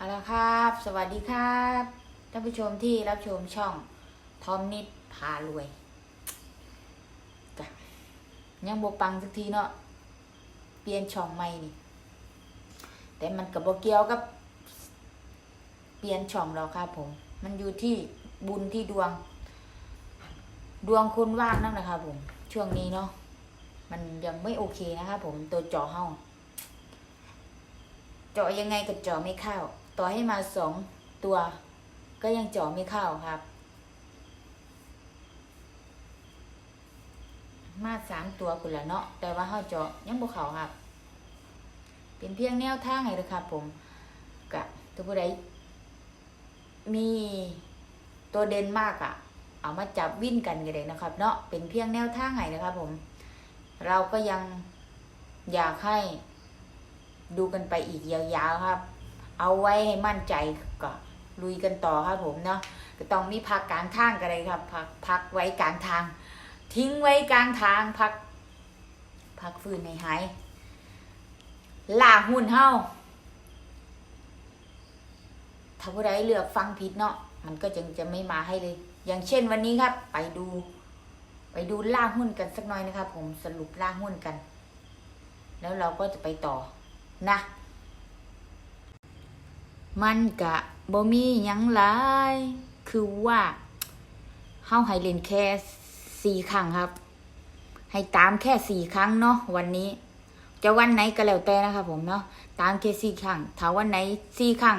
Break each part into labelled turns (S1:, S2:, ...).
S1: เอาละครับ สวัสดีครับท่านผู้ชมที่รับชมช่องทอมนิดพารวยจ้ะยังบปังสักทีเนาะเปลี่ยนช่องใหม่นี่ แต่มันกับโบเกียวกับ เปลี่ยนช่องเราครับผม มันอยู่ที่บุญที่ดวง ดวงคุณว่างนั่นนะครับผม ช่วงนี้เนาะมันยังไม่โอเคนะครับผมตัวจอเฮาเจาะยังไงก็เจาะไม่เข้า ต่อให้มาสองตัว ก็ยังเจาะไม่เข้าครับ มาสามตัวกุนละเนาะแต่ว่าเขาเจาะยังบ่เข้าครับ เป็นเพียงแนวทางไงเลยครับผมกะตัวผู้ใดมีตัวเด่นมากอะ่ะ เอามาจับวิ่นกันกันเลยนะครับ เนาะเป็นเพียงแนวทางไงนะครับผม เราก็ยังอยากให้ดูกันไปอีกยาวๆครับ เอาไว้ให้มั่นใจก็ลุยกันต่อครับผมเนาะก็ต้องมีพักกลางทางกันเลยครับพักพักไว้กลางทาง ทิ้งไว้กลางทางพัก พักฟื้นให้หายล่าหุ่นเฮาถ้าผู้ใดเลือกฟังผิดเนาะมันก็จึงจะไม่มาให้เลย อย่างเช่นวันนี้ครับ ไปดู ไปดูล่าหุ้นกันสักหน่อยนะครับผมสรุปล่าหุ้นกัน แล้วเราก็จะไปต่อนะ มันกะบ่มียังหลาย คือว่าเฮาให้เล่นแค่สี่ครั้งครับ ให้ตามแค่สี่ครั้งเนาะวันนี้ จะวันไหนก็แล้วแต่นะครับผมเนาะตามแค่สี่ครั้งถ้าวันไหนสี่ครั้ง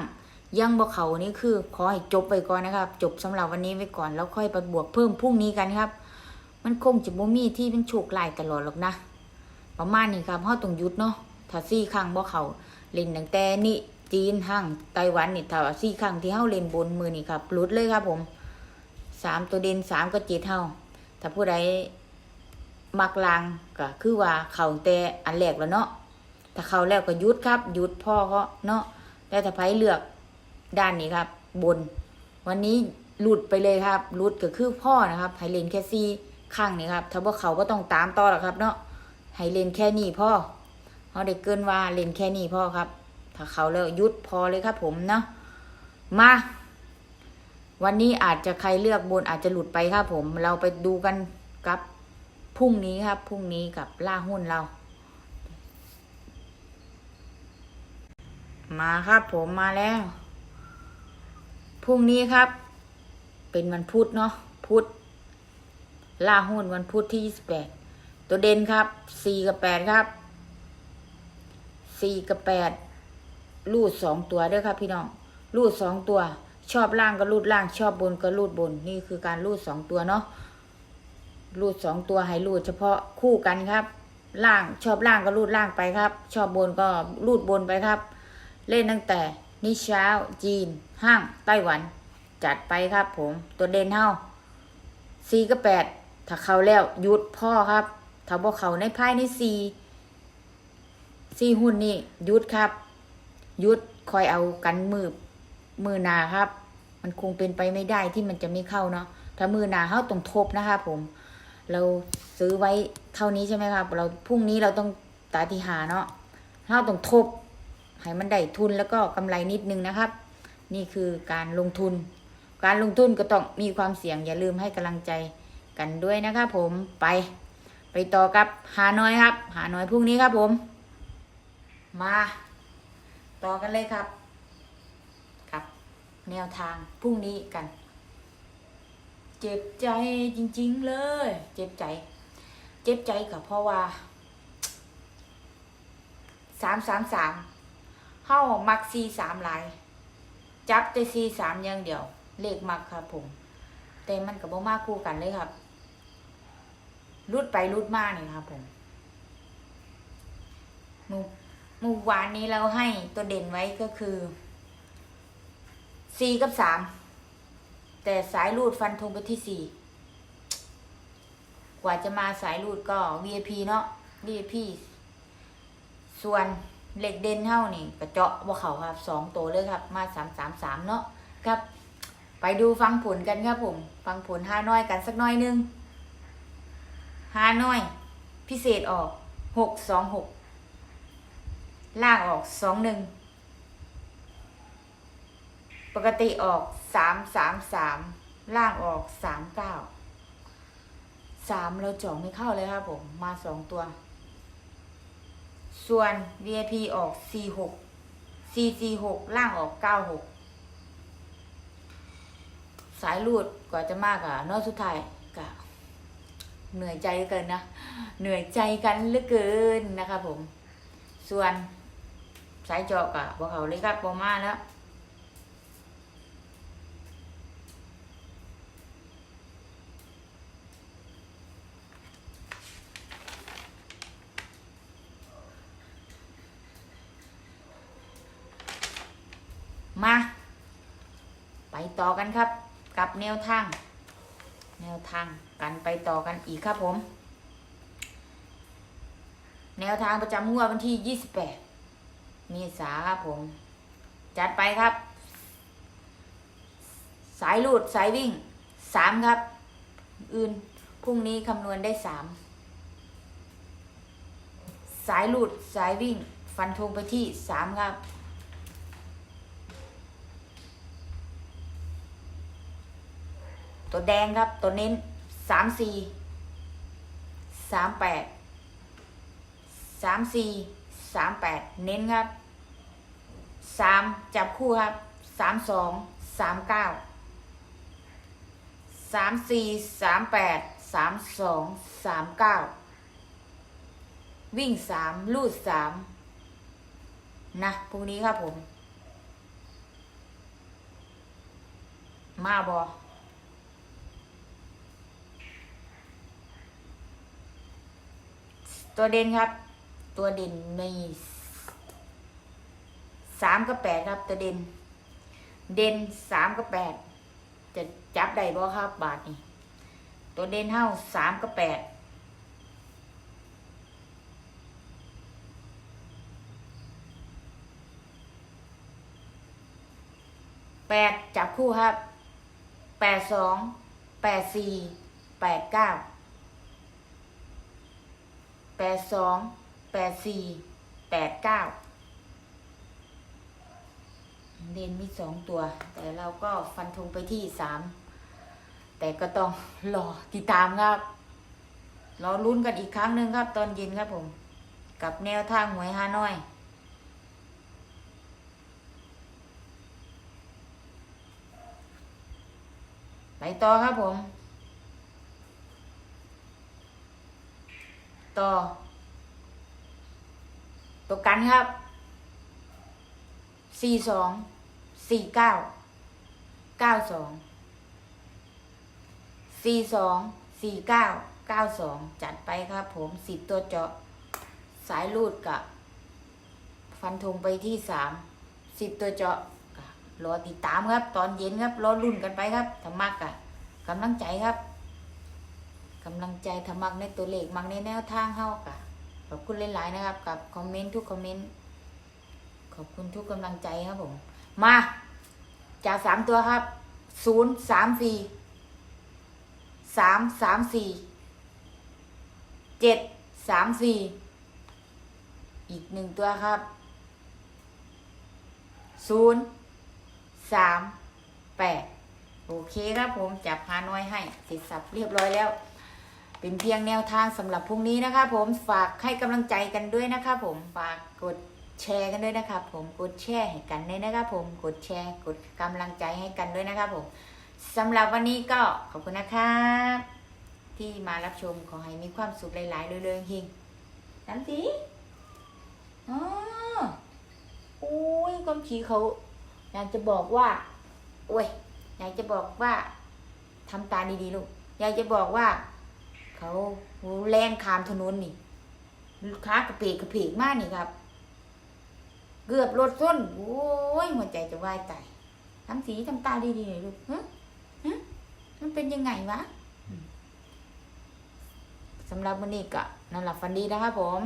S1: ยังบ่เขานี่คือ ขอให้จบไปก่อนนะครับ จบสำหรับวันนี้ไว้ก่อนแล้วค่อยไปบวกเพิ่มพรุ่งนี้กันครับ มันคงจะบ่มีที่เป็นโชคลายตลอดหรอกนะ ประมาณนี้ครับเฮาต้องหยุดเนาะถ้าสี่ครั้งบ่เขาเล่นตั้งแต่นี่ จีนห้างไต้หวันนี่ถ้าว่าสี่ครั้งที่เฮาเล่นบนมือนี่ครับหลุดเลยครับผมสามตัวเด่นสามก็เจ็ดเฮาถ้าผู้ใดมักลางก็คือว่าเขาแต่อันแรกแล้วเนาะถ้าเขาแล้วก็ยุดครับยุดพ่อเขาเนาะแต่ถ้าไผเลือกด้านนี้ครับ บน วันนี้หลุดไปเลยครับหลุดก็คือพ่อนะครับให้เล่นแค่สี่ครั้งนี่ครับ ถ้าว่าเขาก็ต้องตามต่อหรอกครับ เนาะให้เล่นแค่นี้พ่อเขาได้เกินว่าเล่นแค่นี้พ่อครับ ถ้าเขาแล้วยุดพอเลยครับผมเนาะมา วันนี้อาจจะใครเลือกบนอาจจะหลุดไปครับผม เราไปดูกันกับพรุ่งนี้ครับพรุ่งนี้กับล่าหุ้นเรา มาครับผมมาแล้วพรุ่งนี้ครับ เป็นวันพุธเนาะพุธล่าหุ้นวันพุธที่ยี่สิบแปดตัวเด่นครับสี่กับแปดครับสี่กับแปด รูดสองตัวด้วยครับพี่น้องรูดสองตัว ชอบล่างก็รูดล่างชอบบนก็รูดบน นี่คือการรูดสองตัวเนาะรูดสองตัวให้รูดเฉพาะคู่กันครับ ล่างชอบล่างก็รูดล่างไปครับ ชอบบนก็รูดบนไปครับ เล่นตั้งแต่นิเช้าจีน ห้างไต้หวัน จัดไปครับ ผมตัวเด่นเท่าสี่กับแปดถ้าเขาแล้วหยุดพ่อครับ ถ้าบ่เขาในภายในสี่ซี่หุ้นนี่หยุดครับ ยุดคอยเอากันมือมือนาครับ มันคงเป็นไปไม่ได้ที่มันจะไม่เข้าเนาะถ้ามือนาเขาต้องทบนะครับผม เราซื้อไว้เท่านี้ใช่ไหมครับ เราพรุ่งนี้เราต้องตาติหาเนาะเราต้องทบให้มันได้ทุนแล้วก็กำไรนิดนึงนะครับ นี่คือการลงทุน การลงทุนก็ต้องมีความเสี่ยงอย่าลืมให้กำลังใจกันด้วยนะครับผมไป ไปต่อกับหาน้อยครับ หาน้อยพรุ่งนี้ครับผม มา ต่อกันเลยครับ ครับ แนวทางพรุ่งนี้กัน เจ็บใจจริง ๆ เลย เจ็บใจ เจ็บใจกับเพราะว่าสามสามสามเฮ้ามักซีสามหลาย จับแต่ซีสามอย่างเดียว เลขมักครับผม แต่มันกับบ่มากคู่กันเลยครับรุดไปรุดมานี่ครับผมหนู เมื่อวานนี้เราให้ตัวเด่นไว้ก็คือสี่กับสามแต่สายรูดฟันธงไปที่สี่กว่าจะมาสายรูดก็ VIP เนาะ VIP ส่วนเหล็กเด่นเท่านี่กระเจาะว่าเขาครับสองตัวเลยครับ มาสามสามสามเนาะครับ ไปดูฟังผลกันครับผม ฟังผลห้าน้อยกันสักน้อยหนึงห้าน้อย พิเศษออกหกสองหก ล่างออกสองหนึ่งปกติออกสามสามสามล่างออกสามเก้าสามเราจ่อไม่เข้าเลยครับผมมาสองตัว ส่วน VIP ออกสี่หกสี่สี่หกล่างออกเก้าหกสายรูดกว่าจะมากอะนอกสุดท้ายกะเหนื่อยใจเกินนะ เหนื่อยใจกันเหลือเกินนะครับผม ส่วน สายจาะกะบอกเขาเลยครับบอมาแล้วมา ไปต่อกันครับ กับแนวทาง แนวทางกันไปต่อกันอีกครับผม แนวทางประจำงวดวันที่28 เมษาครับผม จัดไปครับ สายลูดสายวิ่งสามครับ อื่นพรุ่งนี้คำนวณได้สามสายลูดสายวิ่ง ฟันธงไปที่สามครับตัวแดงครับ ตัวเน้นสามสี่สามแปดสามสี่สามแปดเน้นครับ สามจับคู่ครับสามสองสามเก้าสามสี่สามแปดสามสองสามเก้าวิ่งสามลูดสามนะพรุ่งนี้ครับผม มาบอตัวเด่นครับ ตัวเด่นมี สามกับแปดครับตัวเด่น เด่นสามกับแปดจะจับได้บ่ครับบาทนี่ตัวเด่นเท่าสามกับแปดแปดจับคู่ครับแปดสองแปดสี่แปดเก้าแปดสองแปดสี่แปดเก้า เดนมีสองตัว แต่เราก็ฟันธงไปที่สามแต่ก็ต้องรอติดตามครับรอลุ้นกันอีกครั้งหนึ่งครับ ตอนเย็นครับผม กับแนวทางหวยฮานอยไปต่อครับผม ต่อ ตัวกันครับสี่สอง สี่เก้าเก้าสองสี่สองสี่เก้าเก้าสองจัดไปครับผมสิบตัวเจาะสายรูดกับ ฟันธงไปที่สามสิบตัวเจาะรอติดตามครับ ตอนเย็นครับรอรุ่นกันไปครับถ้ามากะกำลังใจครับกำลังใจทำมักในตัวเลขมักในแนวทางเฮากะขอบคุณหลายๆนะครับ กับคอมเมนต์ทุกคอมเมนต์ขอบคุณทุกกำลังใจครับผม มา จากสามตัวครับศูนย์สามสี่สามสามสี่เจ็ดสามสี่อีกหนึ่งตัวครับศูนย์สามแปดโอเคครับผมจับพาน้อยให้เสร็จสับเรียบร้อยแล้ว เป็นเพียงแนวทางสำหรับพรุ่งนี้นะครับผมฝากให้กำลังใจกันด้วยนะครับผมฝากกด แชร์กันด้วยนะครับผมกดแชร์ให้กันด้วยนะครับผมกดแชร์กดกำลังใจให้กันด้วยนะครับผมสำหรับวันนี้ก็ขอบคุณนะครับ ที่มารับชมขอให้มีความสุขหลายๆเรื่อยๆหิงน้ำสีอ๋อโอ้ยก้มขีเขาอยากจะบอกว่าโอ้ยอยากจะบอกว่าทำตาดีๆลูกอยากจะบอกว่า เขาแล่นขามถนนนี่ค้ากระเพกกระเพกมากนี่ครับ กือบรถส้นโอ้ยหัวใจจะวายตายทำสีทำตาดีๆหน่อยลูกฮะฮะมันเป็นยังไงวะอืมสำหรับวันนี้ก็นั่นแหละฟันดีนะครับผม